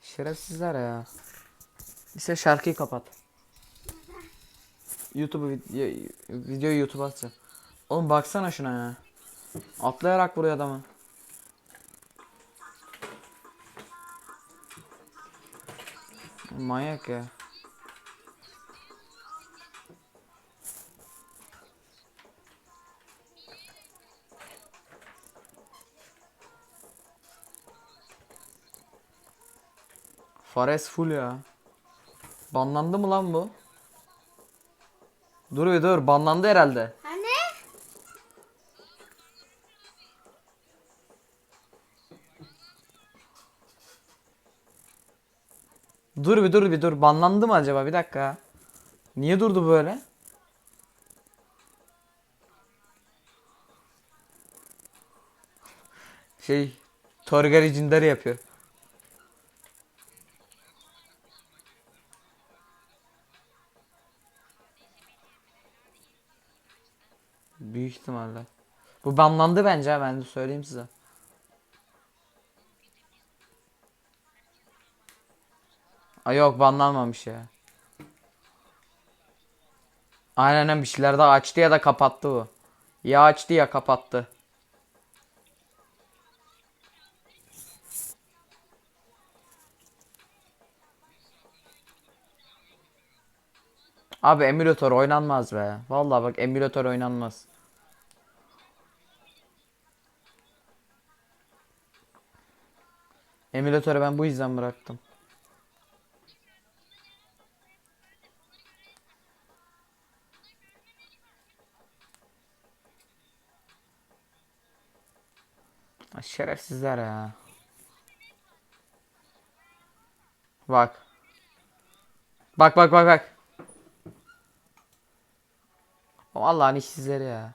Şerefsizler ya. İşte şarkıyı kapat. YouTube'u video, videoyu YouTube'a atacağım. Oğlum baksana şuna ya. Atlayarak vuruyor adamı. Manyak ya. Fares full ya. Banlandı mı lan bu? Dur bir dur banlandı herhalde. Hani? Dur bir dur bir dur banlandı mı acaba bir dakika. Niye durdu böyle? Şey Torgari Cindari yapıyor. Büyük ihtimalle. Bu banlandı bence ben de söyleyeyim size. Ay yok banlanmamış ya. Aynen bir şeyler daha açtı ya da kapattı bu. Ya açtı ya kapattı. Abi emülatör oynanmaz be. Vallahi bak emülatör oynanmaz. Emülatörü ben bu yüzden bıraktım. Şerefsizler ya. Bak. Bak bak bak bak. Allah'ın işsizleri ya.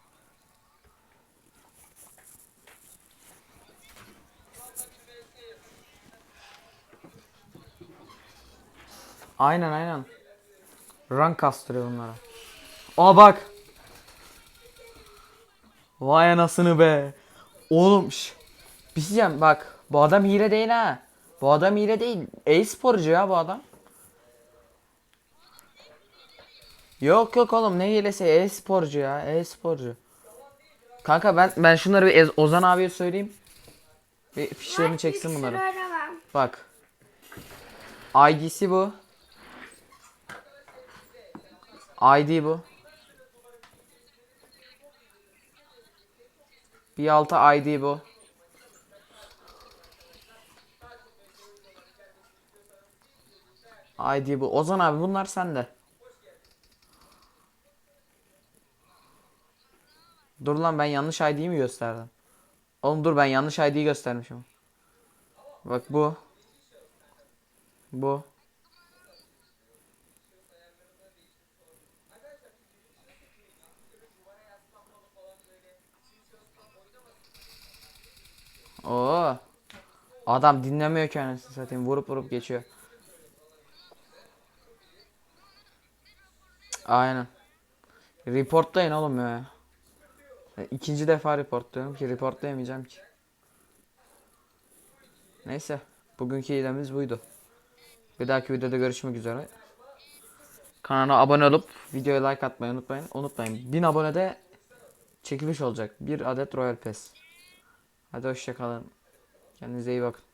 Aynen aynen. Rank kastırıyor bunlara. Aa bak. Vay anasını be. Oğlum şş. Bir şey diyeceğim bak. Bu adam hile değil ha. Bu adam hile değil. E-sporcu ya bu adam. Yok yok oğlum ne hilesi e-sporcu ya e-sporcu. Kanka ben ben şunları bir Ozan abiye söyleyeyim. Bir fişlerini çeksin bunları. Bak. ID'si bu. ID bu. Bir altı ID bu. ID bu. Ozan abi bunlar sende. Dur lan ben yanlış ID'yi mi gösterdim? Oğlum dur ben yanlış ID'yi göstermişim. Bak bu. Bu. Oo. Adam dinlemiyor ki anasını satayım. Vurup vurup geçiyor. Aynen. Reportlayın oğlum ya. İkinci defa reportluyorum ki reportlayamayacağım ki. Neyse. Bugünkü hilemiz buydu. Bir dahaki videoda görüşmek üzere. Kanala abone olup videoya like atmayı unutmayın. Unutmayın. 1000 abonede çekiliş olacak. Bir adet Royal Pass. Hadi hoşçakalın. Kendinize iyi bakın.